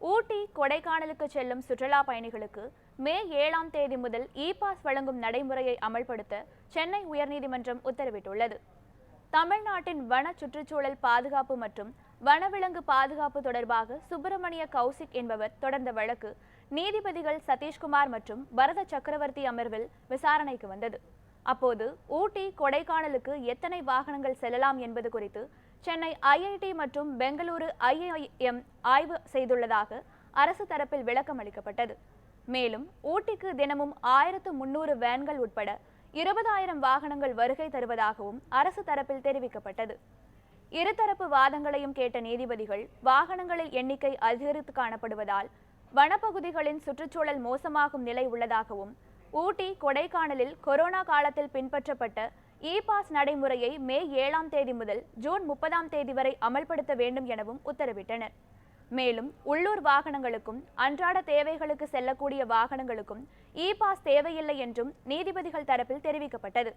ஊட்டி கொடைக்கானலுக்கு செல்லும் சுற்றுலா பயணிகளுக்கு மே ஏழாம் தேதி முதல் இ பாஸ் வழங்கும் நடைமுறையை அமல்படுத்த சென்னை உயர்நீதிமன்றம் உத்தரவிட்டுள்ளது. தமிழ்நாட்டின் வன சுற்றுச்சூழல் பாதுகாப்பு மற்றும் வனவிலங்கு பாதுகாப்பு தொடர்பாக சுப்பிரமணிய கௌசிக் என்பவர் தொடர்ந்த வழக்கு நீதிபதிகள் சதீஷ்குமார் மற்றும் பரத சக்கரவர்த்தி அமர்வில் விசாரணைக்கு வந்தது. அப்போது ஊட்டி கொடைக்கானலுக்கு எத்தனை வாகனங்கள் செல்லலாம் என்பது குறித்து சென்னை ஐஐடி மற்றும் பெங்களூரு ஐஐஎம் ஆய்வு செய்துள்ளதாக அரசு தரப்பில் விளக்கம் அளிக்கப்பட்டது. மேலும் ஊட்டிக்கு தினமும் ஆயிரத்து முன்னூறு வேன்கள் உட்பட இருபதாயிரம் வாகனங்கள் வருகை தருவதாகவும் அரசு தரப்பில் தெரிவிக்கப்பட்டது. இருதரப்பு வாதங்களையும் கேட்ட நீதிபதிகள் வாகனங்களில் எண்ணிக்கை அதிகரித்து காணப்படுவதால் வனப்பகுதிகளின் சுற்றுச்சூழல் மோசமாகும் நிலை உள்ளதாகவும் ஊட்டி கொடைக்கானலில் கொரோனா காலத்தில் பின்பற்றப்பட்ட இ பாஸ் நடைமுறையை மே ஏழாம் தேதி முதல் ஜூன் முப்பதாம் தேதி வரை அமல்படுத்த வேண்டும் எனவும் உத்தரவிட்டனர் மேலும் உள்ளூர் வாகனங்களுக்கும் அன்றாட தேவைகளுக்கு செல்லக்கூடிய வாகனங்களுக்கும் இ பாஸ் தேவையில்லை என்றும் நீதிபதிகள் தரப்பில் தெரிவிக்கப்பட்டது